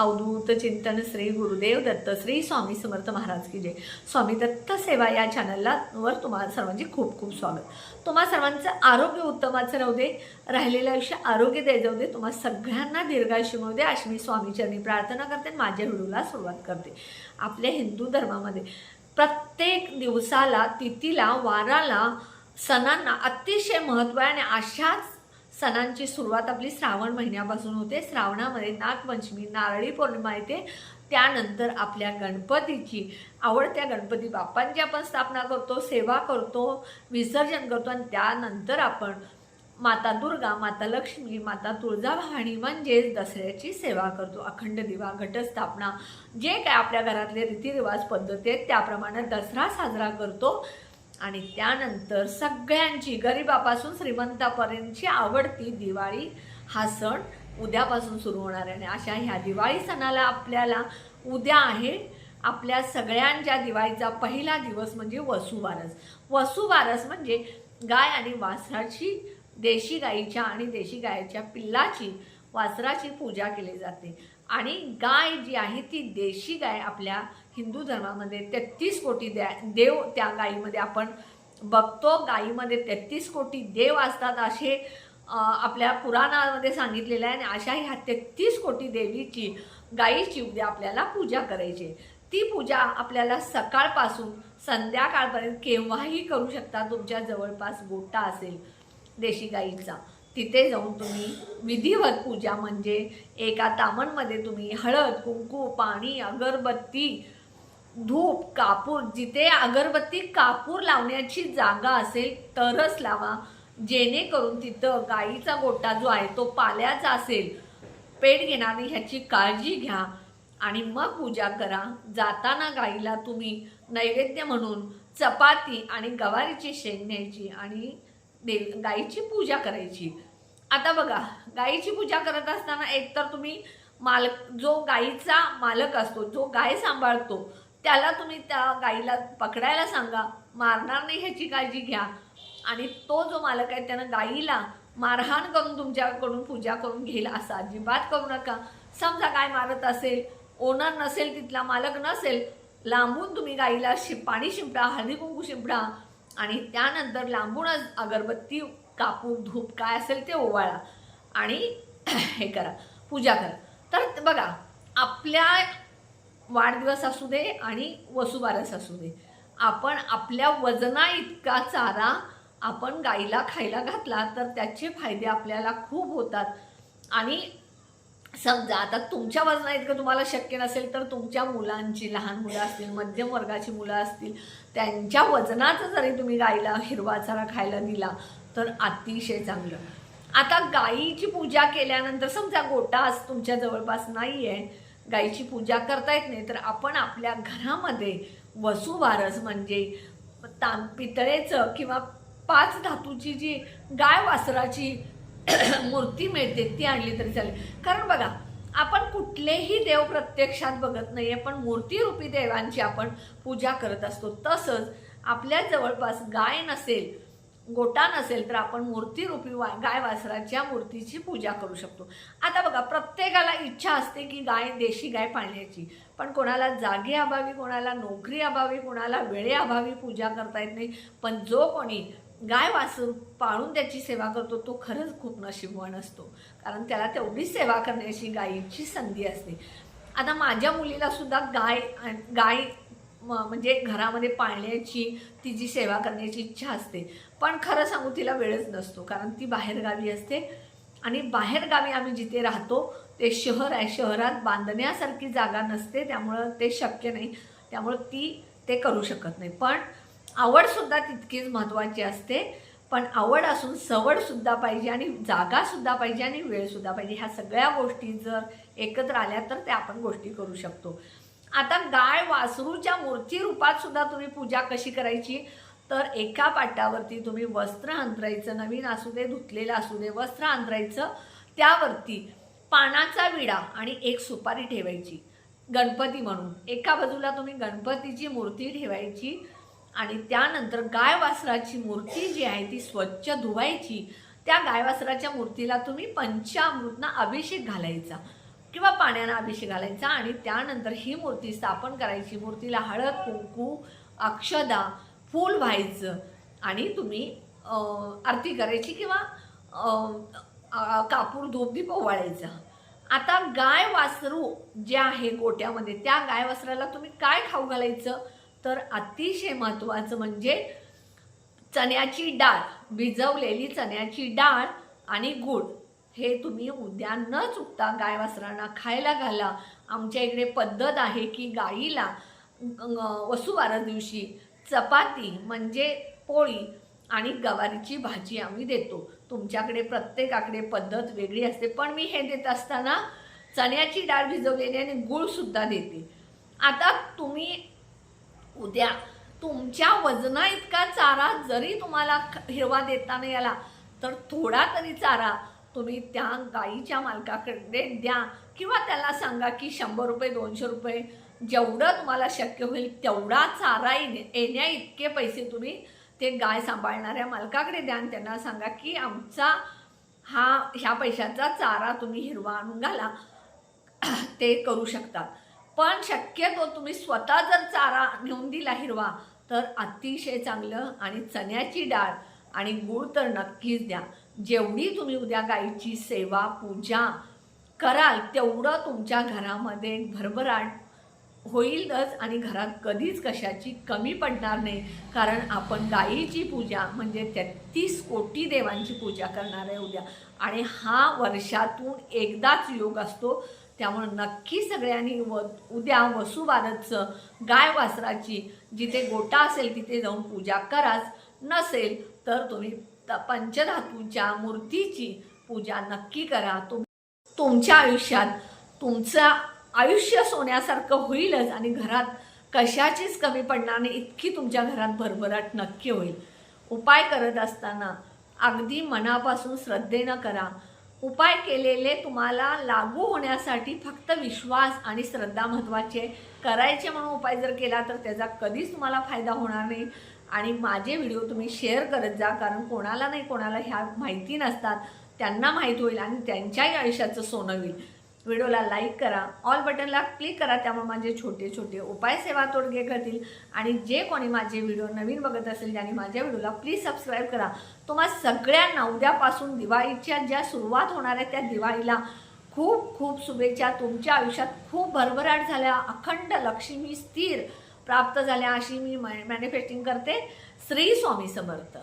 अवधूत चिंतन श्री गुरुदेव दत्त श्री स्वामी समर्थ महाराज की जय. स्वामी दत्त सेवा या चॅनलला वर तुम्हाला सर्वांचे खूप खूप स्वागत. तुम्हा सर्वांचं आरोग्य उत्तमाचं राहू दे राहिलेलं आयुष्य आरोग्य दे जाऊ दे. तुम्हा सगळ्यांना दीर्घायुष्य मिळू दे. अशी मी स्वामीचरणी प्रार्थना करते आणि माझ्या व्हिडिओला सुरुवात करते. आपल्या हिंदू धर्मामध्ये प्रत्येक दिवसाला तिथीला वाराला सणांना अतिशय महत्त्व आहे आणि अशाच सणांची सुरुवात आपली श्रावण महिन्यापासून होते. श्रावणामध्ये नागपंचमी नारळी पौर्णिमा येते. त्यानंतर आपल्या गणपतीची आवडत्या गणपती बाप्पांची आपण स्थापना करतो सेवा करतो विसर्जन करतो आणि त्यानंतर आपण माता दुर्गा माता लक्ष्मी माता तुळजाभवानी म्हणजेच दसऱ्याची सेवा करतो. अखंड दिवा घटस्थापना जे काय आपल्या घरातले रीतिरिवाज पद्धती आहेत त्याप्रमाणे दसरा साजरा करतो. आणि त्यानंतर सगळ्यांची गरिबापासून श्रीमंतापर्यंतची आवडती दिवाळी हा सण उद्यापासून सुरू होणार आहे. आणि अशा ह्या दिवाळी सणाला आपल्याला उद्या आहे आपल्या सगळ्यांच्या दिवाळीचा पहिला दिवस म्हणजे वसुबारस वसुबारस म्हणजे गाय आणि वासराची देशी गाईच्या आणि देशी गायच्या पिल्लाची वासराची पूजा केली जाते. आणि गाय जी आहे ती देशी गाय आपल्या हिंदू धर्मामध्ये तेहतीस कोटी द्या देव त्या गायीमध्ये आपण बघतो. गायीमध्ये तेहतीस कोटी देव असतात असे आपल्या पुराणामध्ये सांगितलेलं आहे. आणि अशा ह्या तेहतीस कोटी देवीची गायीची उद्या आपल्याला पूजा करायची आहे. ती पूजा आपल्याला सकाळपासून संध्याकाळपर्यंत केव्हाही करू शकता. तुमच्या जवळपास गोटा असेल देशी गाईचा. तिथे जाऊन तुम्ही विधिवत पूजा म्हणजे एका तामणमध्ये तुम्ही हळद कुंकू पाणी अगरबत्ती धूप कापूर जिथे अगरबत्ती कापूर लावण्याची जागा असेल तरच लावा. जेणेकरून तिथं गाईचा गोटा जो आहे तो पाल्याचा असेल. पेट घेणार नाही ह्याची काळजी घ्या आणि मग पूजा करा. जाताना गाईला तुम्ही नैवेद्य म्हणून चपाती आणि गवारीची शेंग न्यायची आणि दे गाईची पूजा करायची. आता बघा गाईची पूजा करत असताना एकतर तुम्ही मालक जो गाईचा मालक असतो जो गाय सांभाळतो त्याला तुम्ही त्या गाईला पकडायला सांगा. मारणार नाही ह्याची काळजी घ्या. आणि तो जो मालक आहे त्यानं गाईला मारहाण करून तुमच्याकडून पूजा करून घेईल असं अजिबात करू नका. समजा गाय मारत असेल ओनर नसेल तिथला मालक नसेल लांबून तुम्ही गाईला शि पाणी शिंपडा हळदी कुंकू शिंपडा आणि त्यानंतर लांबूनच अगरबत्ती कापूर धूप काय असेल ते ओवाळा. आणि हे करा पूजा करा. तर बघा आपल्या वाढदिवस असू दे आणि वसुबारस असू दे आपण आपल्या वजना इतका चारा आपण गाईला खायला घातला तर त्याचे फायदे आपल्याला खूप होतात. आणि समजा आता तुमच्या वजना इतकं तुम्हाला शक्य नसेल तर तुमच्या मुलांची लहान मुलं असतील मध्यम वर्गाची मुलं असतील त्यांच्या वजनाचं जरी तुम्ही गाईला हिरवा चारा खायला दिला तर अतिशय चांगलं. आता गाईची पूजा केल्यानंतर समजा गोटा आज तुमच्या जवळपास नाही आहे गाईची पूजा करता येत नाही तर आपण आपल्या घरामध्ये वसुवारस म्हणजे तां पितळेचं किंवा पाच धातूची जी गाय वासराची मूर्ती मिळते ती आणली तरी चालेल. कारण बघा आपण कुठलेही देव प्रत्यक्षात बघत नाही आहे पण मूर्तीरूपी देवांची आपण पूजा करत असतो. तसंच आपल्या जवळपास गाय नसेल गोटा नसेल तर आपण मूर्तीरूपी वा गाय वासराच्या मूर्तीची पूजा करू शकतो. आता बघा प्रत्येकाला इच्छा असते की गाय देशी गाय पाळण्याची. पण कोणाला जागे अभावी कोणाला नोकरी अभावी कोणाला वेळेअभावी पूजा करता येत नाही. पण जो कोणी गाय वासरू पाळून त्याची सेवा करतो तो खरंच खूप नशीबवान असतो. कारण त्याला तेवढी सेवा करण्याची गायीची संधी असते. आता माझ्या मुलीला सुद्धा गाय गाय म- म्हणजे घरामध्ये पाळण्याची तिची सेवा करण्याची इच्छा असते. पण खरं सांगू तिला वेळच नसतो कारण ती बाहेरगावी असते. आणि बाहेरगावी आम्ही जिथे राहतो ते शहर आहे. शहरात बांधण्यासारखी जागा नसते त्यामुळं ते शक्य नाही. त्यामुळं ती ते करू शकत नाही. पण आवडसुद्धा तितकीच महत्त्वाची असते. पण आवड असून सवडसुद्धा पाहिजे आणि जागासुद्धा पाहिजे आणि वेळसुद्धा पाहिजे. ह्या सगळ्या गोष्टी जर एकत्र आल्या तर त्या आपण गोष्टी करू शकतो. आता गाय वासरूच्या मूर्ती रूपात सुद्धा तुम्ही पूजा कशी करायची? तर एका पाटावरती तुम्ही वस्त्र अंतरायचं नवीन असू दे धुतलेलं असू दे वस्त्र अंतरायचं त्यावरती पानाचा विडा आणि एक सुपारी ठेवायची. गणपती म्हणून. एका बाजूला तुम्ही गणपतीची मूर्ती ठेवायची. आणि त्यानंतर गाय वासराची मूर्ती जी आहे ती स्वच्छ धुवायची. त्या गाय वासराच्या मूर्तीला तुम्ही पंचामृतनं अभिषेक घालायचा किंवा पाण्यानं अभिषेक घालायचा आणि त्यानंतर ही मूर्ती स्थापन करायची. मूर्तीला हळद कुंकू अक्षदा फूल व्हायचं आणि तुम्ही आरती करायची किंवा कापूर धूपदीप ओवाळायचा. आता गाय वासरू जे आहे गोट्यामध्ये त्या गाय वासराला तुम्ही काय खाऊ घालायचं? तर अतिशय महत्त्वाचं म्हणजे चण्याची डाळ भिजवलेली चण्याची डाळ आणि गूळ हे तुम्ही उद्या न चुकता गाय वासरांना खायला घाला. आमच्या इकडे पद्धत आहे की गाईला वसुवारा दिवशी चपाती म्हणजे पोळी आणि गवारीची भाजी आम्ही देतो. तुमच्याकडे प्रत्येकाकडे पद्धत वेगळी असते पण मी हे देत असताना चण्याची डाळ भिजवलेली आणि गूळसुद्धा देते. आता तुम्ही उद्या. तुमच्या वजना इतका चारा जरी तुम्हाला ख- हिरवा देता नाही आला तर थोडा तरी चारा तुम्ही त्या गाईच्या मालकाकडे द्या. किंवा त्याला सांगा की शंभर रुपये दोनशे रुपये जेवढं तुम्हाला शक्य होईल तेवढा चारा येणे येण्या इतके पैसे तुम्ही ते गाय सांभाळणाऱ्या मालकाकडे द्या. आणि त्यांना सांगा की आमचा हा ह्या पैशाचा चारा तुम्ही हिरवा आणून घाला. ते करू शकतात. पण शक्यतो तुम्ही स्वतः जर चारा नेऊन दिला हिरवा तर अतिशय चांगलं आणि चण्याची डाळ आणि गूळ तर नक्कीच द्या. जेवढी तुम्ही उद्या गाईची सेवा पूजा कराल तेवढं तुमच्या घरामध्ये भरभराट होईलच आणि घरात कधीच कशाची कमी पडणार नाही. कारण आपण गाईची पूजा म्हणजे तेहतीस कोटी देवांची पूजा करणार आहे उद्या. आणि हा वर्षातून एकदाच योग असतो. त्यामुळे नक्की सगळ्यांनी व उद्या वसुबारतचं गाय वासराची जिथे गोटा असेल तिथे जाऊन पूजा कराच. नसेल तर तुम्ही त- पंचधातूच्या मूर्तीची पूजा नक्की करा. तुम तुमच्या आयुष्यात तुमचं आयुष्य सोन्यासारखं होईलच आणि घरात कशाचीच कमी पडणार नाही इतकी तुमच्या घरात भरभराट नक्की होईल. उपाय करत असताना अगदी मनापासून श्रद्धेनं करा. उपाय केलेले तुम्हाला लागू होण्यासाठी फक्त विश्वास आणि श्रद्धा महत्त्वाचे करायचे म्हणून उपाय जर केला तर त्याचा कधीच तुम्हाला फायदा होणार नाही. आणि माझे व्हिडिओ तुम्ही शेअर करत जा कारण कोणाला नाही कोणाला ह्या माहिती नसतात. त्यांना माहीत होईल आणि त्यांच्याही आयुष्याचं सोनं होईल. व्हिडिओला लाईक करा ऑल बटनला क्लिक करा त्यामुळे माझे छोटे छोटे उपाय सेवा तोडगे करतील आणि जे कोणी माझे व्हिडिओ नवीन बघत असेल ज्याने माझ्या व्हिडिओला प्लीज सबस्क्राईब करा. तुम्हा सगळ्यांना उद्यापासून दिवाळीच्या ज्या सुरुवात होणार आहे त्या दिवाळीला खूप खूप शुभेच्छा. तुमच्या आयुष्यात खूप भरभराट झाल्या. अखंड लक्ष्मी स्थिर प्राप्त झाल्या अशी मी मॅनिफेस्टिंग करते. श्री स्वामी समर्थ.